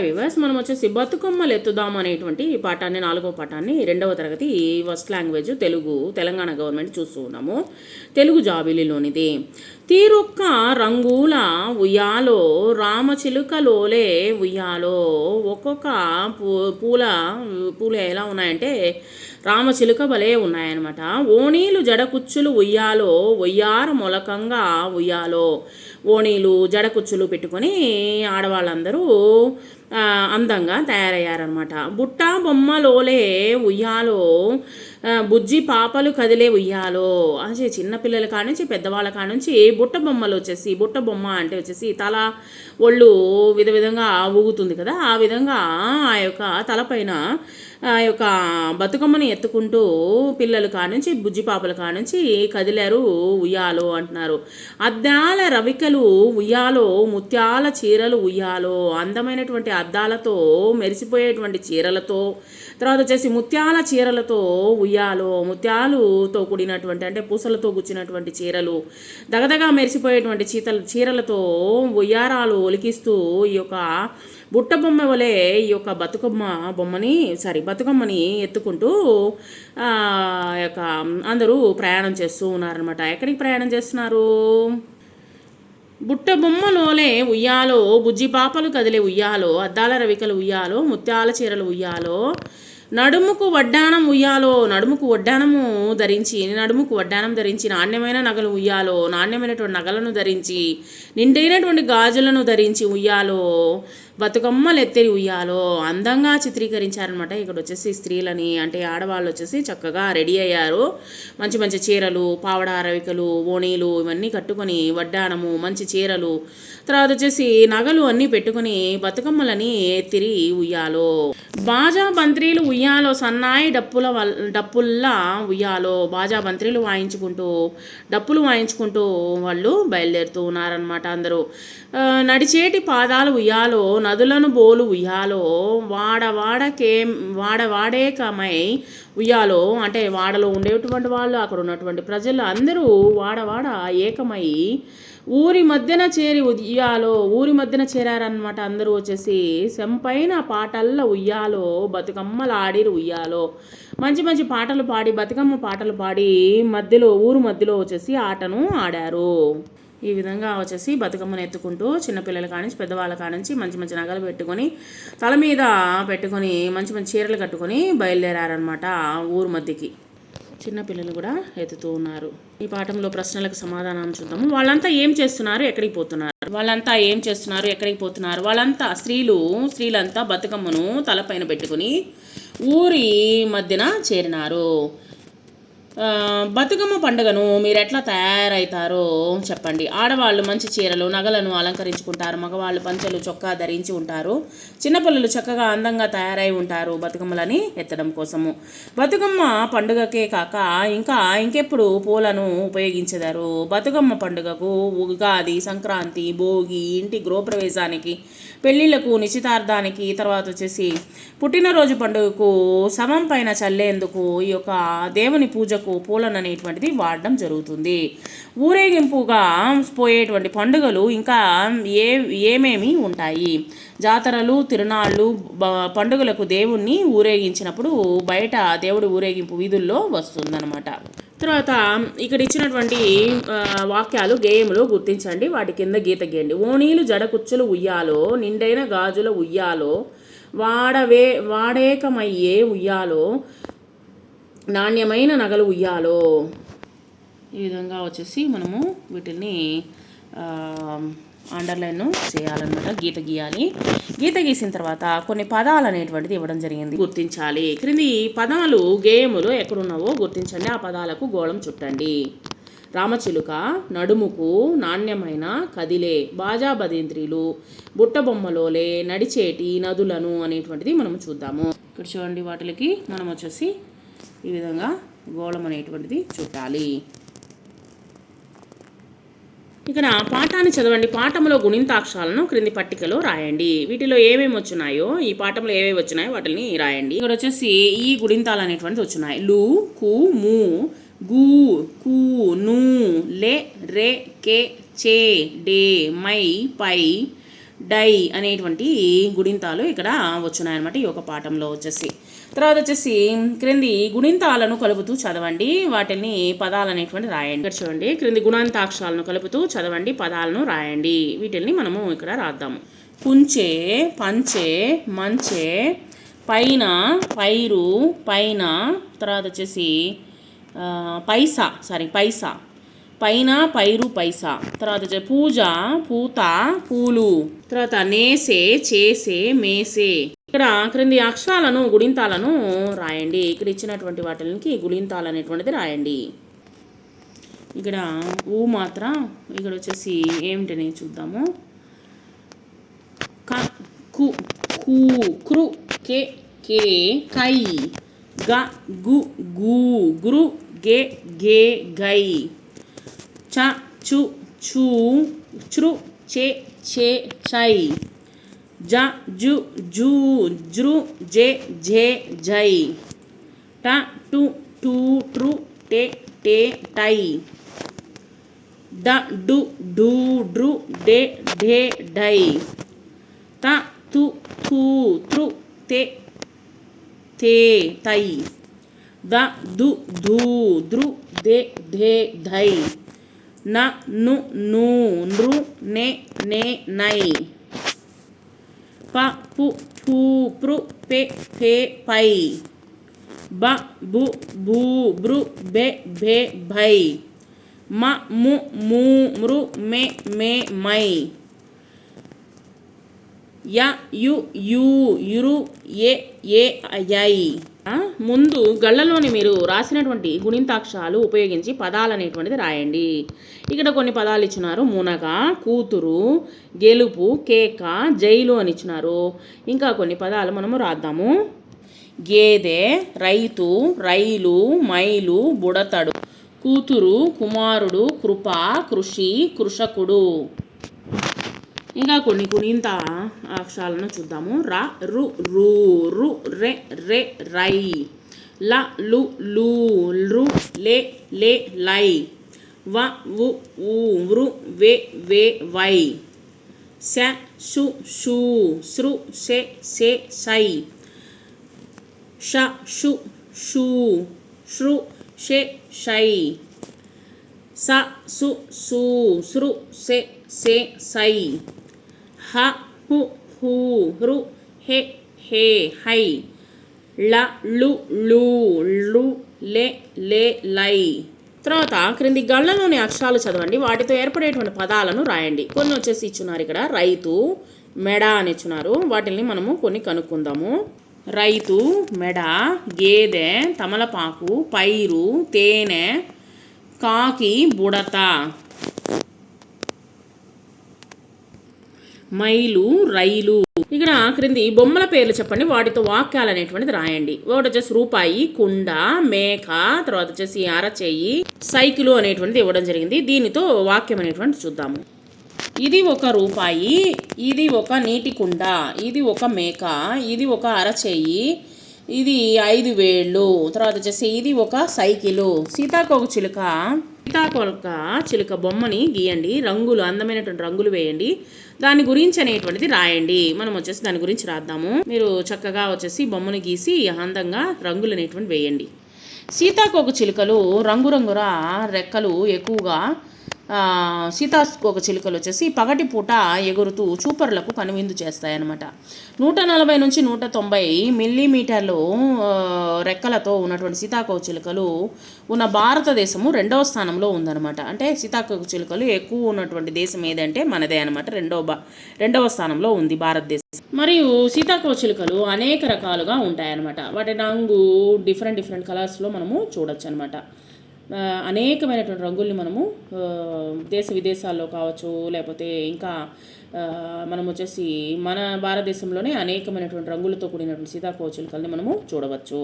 Viewers మనం వచ్చేసి బతుకమ్మలు ఎత్తుదాం అనేటువంటి ఈ పాఠాన్ని నాలుగో పాఠాన్ని రెండవ తరగతి first language Telugu Telangana government చూస్తూ ఉన్నాము. తెలుగు జాబిలిలోనిది తీరొక్క రంగుల ఉయ్యాలో రామచిలుకలోలే ఉయ్యాలో ఒక్కొక్క పూ పూల పూలు ఎలా ఉన్నాయంటే రామచిలుక భలే ఉన్నాయన్నమాట. ఓణీలు జడకుచ్చులు ఉయ్యాలో ఉయ్యార మొలకంగా ఉయ్యాలో. ఓణీలు జడకుచ్చులు పెట్టుకొని ఆడవాళ్ళందరూ అందంగా తయారయ్యారనమాట బుట్ట బొమ్మలోలే ఉయ్యాలో బుజ్జి పాపలు కదిలే ఉయ్యాలో అసలు చిన్నపిల్లల కానుంచి పెద్దవాళ్ళ కానుంచి బుట్ట బొమ్మలు వచ్చేసి బుట్ట బొమ్మ అంటే వచ్చేసి తల ఒళ్ళు విధ విధంగా ఊగుతుంది కదా ఆ విధంగా ఆ యొక్క తలపైన ఆ యొక్క బతుకమ్మని ఎత్తుకుంటూ పిల్లలు కానుంచి బుజ్జిపాపల కానుంచి కదిలారు ఉయ్యాలో అంటున్నారు. అద్దాల రవికలు ఉయ్యాలో ముత్యాల చీరలు ఉయ్యాలో అందమైనటువంటి అద్దాలతో మెరిసిపోయేటువంటి చీరలతో తర్వాత వచ్చేసి ముత్యాల చీరలతో ఉయ్యాలో ముత్యాలుతో కూడినటువంటి అంటే పూసలతో గుచ్చినటువంటి చీరలు దగదగా మెరిసిపోయేటువంటి చీతలు చీరలతో ఉయ్యారాలు ఒలికిస్తూ ఈ యొక్క బుట్ట బొమ్మ వలె ఈ యొక్క బతుకమ్మ బొమ్మని సారీ బతుకమ్మని ఎత్తుకుంటూ యొక్క అందరూ ప్రయాణం చేస్తూ ఉన్నారనమాట ఎక్కడికి ప్రయాణం చేస్తున్నారు? బుట్ట బొమ్మలోలే ఉయ్యాలో బుజ్జి పాపలు కదిలే ఉయ్యాలో అద్దాల రవికలు ఉయ్యాలో ముత్యాల చీరలు ఉయ్యాలో నడుముకు వడ్డానం ఉయ్యాలో నడుముకు వడ్డానము ధరించి నడుముకు వడ్డానం ధరించి నాణ్యమైన నగలు ఉయ్యాలో నాణ్యమైనటువంటి నగలను ధరించి నిండైనటువంటి గాజులను ధరించి ఉయ్యాలో బతుకమ్మలు ఎత్తేరి ఉయ్యాలో అందంగా చిత్రీకరించారనమాట ఇక్కడ వచ్చేసి స్త్రీలని అంటే ఆడవాళ్ళు వచ్చేసి చక్కగా రెడీ అయ్యారు. మంచి మంచి చీరలు పావడ అరవికలు ఓణీలు ఇవన్నీ కట్టుకొని వడ్డాణము మంచి చీరలు. తర్వాత వచ్చేసి నగలు అన్నీ పెట్టుకొని బతుకమ్మలని ఎత్తిరి ఉయ్యాలో. బాజా బంత్రీలు ఉయ్యాలో సన్నాయి డప్పుల వల్ డప్పుల్లా ఉయ్యాలో బాజా బంత్రీలు వాయించుకుంటూ డప్పులు వాయించుకుంటూ వాళ్ళు బయలుదేరుతూ ఉన్నారనమాట అందరూ. నడిచేటి పాదాలు ఉయ్యాలో నదులను బోలు ఉయ్యాలో వాడవాడకే వాడవాడే కమై ఉయ్యాలో. అంటే వాడలో ఉండేటువంటి వాళ్ళు అక్కడ ఉన్నటువంటి ప్రజలు అందరూ వాడవాడ ఏకమై ఊరి మధ్యన చేరి ఉయ్యాలో ఊరి మధ్యన చేరారనమాట అందరూ వచ్చేసి. సెంపైన పాటల్లో ఉయ్యాలో బతుకమ్మలు ఆడిరు ఉయ్యాలో. మంచి మంచి పాటలు పాడి బతుకమ్మ పాటలు పాడి మధ్యలో ఊరు మధ్యలో వచ్చేసి ఆటను ఆడారు. ఈ విధంగా వచ్చేసి బతుకమ్మను ఎత్తుకుంటూ చిన్నపిల్లల కానించి పెద్దవాళ్ళ కానించి మంచి మంచి నగలు పెట్టుకొని తల మీద పెట్టుకొని మంచి మంచి చీరలు కట్టుకొని బయలుదేరారనమాట ఊరు మధ్యకి. చిన్నపిల్లలు కూడా ఎత్తుతూ ఉన్నారు. ఈ పాఠంలో ప్రశ్నలకు సమాధానం చూద్దాము. వాళ్ళంతా ఏం చేస్తున్నారు? ఎక్కడికి పోతున్నారు? వాళ్ళంతా ఏం చేస్తున్నారు? ఎక్కడికి పోతున్నారు? వాళ్ళంతా స్త్రీలు స్త్రీలంతా బతుకమ్మను తలపైన పెట్టుకుని ఊరి మధ్యన చేరినారు. బతుకమ్మ పండుగను మీరు ఎట్లా తయారవుతారో చెప్పండి. ఆడవాళ్ళు మంచి చీరలు నగలను అలంకరించుకుంటారు. మగవాళ్ళు పంచెలు చొక్కా ధరించి ఉంటారు. చిన్నపిల్లలు చక్కగా అందంగా తయారై ఉంటారు బతుకమ్మలని ఎత్తడం కోసము. బతుకమ్మ పండుగకే కాక ఇంకా ఇంకెప్పుడు పూలను ఉపయోగించెదరు? బతుకమ్మ పండుగకు ఉగాది సంక్రాంతి భోగి ఇంటి గృహప్రవేశానికి పెళ్ళిళ్ళకు నిశ్చితార్థానికి తర్వాత వచ్చేసి పుట్టినరోజు పండుగకు శవం పైన చల్లేందుకు ఈ యొక్క దేవుని పూజకు పూలను అనేటువంటిది వాడడం జరుగుతుంది. ఊరేగింపుగా పోయేటువంటి పండుగలు ఇంకా ఏ ఏమేమి ఉంటాయి? జాతరలు తిరునాళ్ళు పండుగలకు దేవుణ్ణి ఊరేగించినప్పుడు బయట దేవుడి ఊరేగింపు వీధుల్లో వస్తుందన్నమాట. తర్వాత ఇక్కడ ఇచ్చినటువంటి వాక్యాలు గేయములు గుర్తించండి. వాటి కింద గీత గీయండి. ఓణీలు జడకుచ్చులు ఉయ్యాలో నిండైన గాజుల ఉయ్యాలో వాడవే వాడేకమయ్యే ఉయ్యాలో నాణ్యమైన నగలు ఉయ్యాలో. ఈ విధంగా వచ్చేసి మనము వీటిని అండర్లైన్ చేయాలన్నమాట గీత గీయాలి. గీత గీసిన తర్వాత కొన్ని పదాలు అనేటువంటిది ఇవ్వడం జరిగింది. గుర్తించాలి. క్రింది పదాలు గేయములు ఎక్కడున్నావో గుర్తించండి. ఆ పదాలకు గోళం చుట్టండి. రామచిలుక నడుముకు నాణ్యమైన కదిలే బాజా బదింత్రీలు బుట్టబొమ్మలోలే నడిచేటి నదులను అనేటువంటిది మనం చూద్దాము. ఇక్కడ చూడండి వాటికి మనం వచ్చేసి ఈ విధంగా గోళం అనేటువంటిది చుట్టాలి. ఇక్కడ పాఠాన్ని చదవండి. పాఠంలో గుణింతాక్షరాలను క్రింది పట్టికలో రాయండి. వీటిలో ఏమేమి వచ్చినాయో ఈ పాఠంలో ఏమేమి వచ్చినాయో వాటిని రాయండి. ఇక్కడ వచ్చేసి ఈ గుణింతాలు అనేటువంటివి వచ్చినాయి. లు కు ము గు కు ను లే రే కే చే డే మై పై డై అనేటువంటి గుణింతాలు ఇక్కడ వచ్చినాయన్నమాట ఈ యొక్క పాఠంలో వచ్చేసి. తర్వాత వచ్చేసి క్రింది గుణింతాలను కలుపుతూ చదవండి. వాటిని పదాలు అనేటువంటి రాయండి. ఇక్కడ చూడండి. క్రింది గుణాంతాక్షరాలను కలుపుతూ చదవండి. పదాలను రాయండి. వీటిని మనము ఇక్కడ రాద్దాము. కుంచే పంచే మంచే పైన పైరు పైన తర్వాత వచ్చేసి పైసా సారీ పైసా. పైన పైరు పైసా. తర్వాత వచ్చే పూజ పూత పూలు. తర్వాత నేసే చేసే మేసే. ఇక్కడ క్రింది అక్షరాలను గుణింతాలను రాయండి. ఇక్కడ ఇచ్చినటువంటి వాటికి గుణింతాలు అనేటువంటిది రాయండి. ఇక్కడ ఊ మాత్రం ఇక్కడ వచ్చేసి ఏమిటని చూద్దాము. క కు కు క్రు కే కే కై గ గు గు గురు గే గే గై. చ చు చు చ్రు చే చే చై. ज, जु, जू, जृ, जे झे झई ट, टु, टू, ट्रु, टे टे, टाई। ड, डु ढू ड्रु, डे, ढे ढई त थु थू, थ्रु, ते थे तई। द, दु, धू, द्रु, दे, ढे धई न, नु, नू, नृ, ने ने, नई। ప పు ఫూ ప్రు పె ఫే పై బ బు భూ బృ బె భే భై మ ము మూ మృ మే మే మై య యు యు యురు ఏ ఏ అయై ఆ, ముందు గళ్ళలోని మీరు రాసినటువంటి గుణింతాక్షరాలు ఉపయోగించి పదాలు అనేటువంటిది రాయండి. ఇక్కడ కొన్ని పదాలు ఇచ్చినారు. మునగ కూతురు గెలుపు కేక జైలు అని ఇచ్చినారు. ఇంకా కొన్ని పదాలు మనము రాద్దాము. గేదె రైతు రైలు మైలు బుడతడు కూతురు కుమారుడు కృప కృషి కృషకుడు. ఇంకా కొన్ని కొనింత అక్షరాలను చూద్దాము. ర రు రు రు రె రె రై. ల లు లు లు లే లే లై. వ వు ఊ వృ వే వే వై. శ షు షూ సృ షె షే సై. ష షు షు శృ షె షై స సు సు సృ సె సే సై. హ హు హూ హృ హె హే హై. ల లు లు లు లే లే లై. తర్వాత క్రింది గళ్ళలోని అక్షరాలు చదవండి. వాటితో ఏర్పడేటువంటి పదాలను రాయండి. కొన్ని వచ్చేసి ఇచ్చున్నారు ఇక్కడ. రైతు మెడ అని ఇచ్చున్నారు. వాటిని మనము కొన్ని కనుక్కుందాము. రైతు మెడ గేదె తమలపాకు పైరు తేనె కాకి బుడత. మైలు రైలు. ఇక్కడ క్రింది బొమ్మల పేర్లు చెప్పండి వాటితో వాక్యాలు అనేటువంటిది రాయండి. ఒకటి వచ్చేసి రూపాయి కుండ మేక తర్వాత వచ్చేసి అరచేయి సైకిల్ అనేటువంటిది ఇవ్వడం జరిగింది. దీనితో వాక్యం అనేటువంటిది చూద్దాము. ఇది ఒక రూపాయి ఇది ఒక నీటి కుండ ఇది ఒక మేక ఇది ఒక అరచేయి ఇది ఐదు వేళ్ళు తర్వాత వచ్చేసి ఇది ఒక సైకిలు. సీతాకోక చిలుక సీతాకోక చిలుక బొమ్మని గీయండి. రంగులు అందమైనటువంటి రంగులు వేయండి. దాని గురించి అనేటువంటిది రాయండి. మనం వచ్చేసి దాని గురించి రాద్దాము. మీరు చక్కగా వచ్చేసి బొమ్మను గీసి అందంగా రంగులు అనేటువంటి వేయండి. సీతాకోక చిలుకలు రంగురంగుల రెక్కలు ఎక్కువగా సీతాకోక చిలుకలు వచ్చేసి పగటి పూట ఎగురుతూ చూపర్లకు కనువిందు చేస్తాయన్నమాట. నూట నలభై నుంచి నూట తొంభై మిల్లీమీటర్లు రెక్కలతో ఉన్నటువంటి సీతాకోక చిలుకలు ఉన్న భారతదేశము రెండవ స్థానంలో ఉందన్నమాట. అంటే సీతాకోక చిలుకలు ఎక్కువ ఉన్నటువంటి దేశం ఏదంటే మనదే అనమాట రెండవ రెండవ స్థానంలో ఉంది భారతదేశం. మరియు సీతాకోక చిలుకలు అనేక రకాలుగా ఉంటాయన్నమాట. వాటి రంగు డిఫరెంట్ డిఫరెంట్ కలర్స్లో మనము చూడొచ్చు అనమాట అనేకమైనటువంటి రంగుల్ని మనము దేశ విదేశాల్లో కావచ్చు లేకపోతే ఇంకా మనం వచ్చేసి మన భారతదేశంలోనే అనేకమైనటువంటి రంగులతో కూడినటువంటి సీతాకోచిలకల్ని మనము చూడవచ్చు.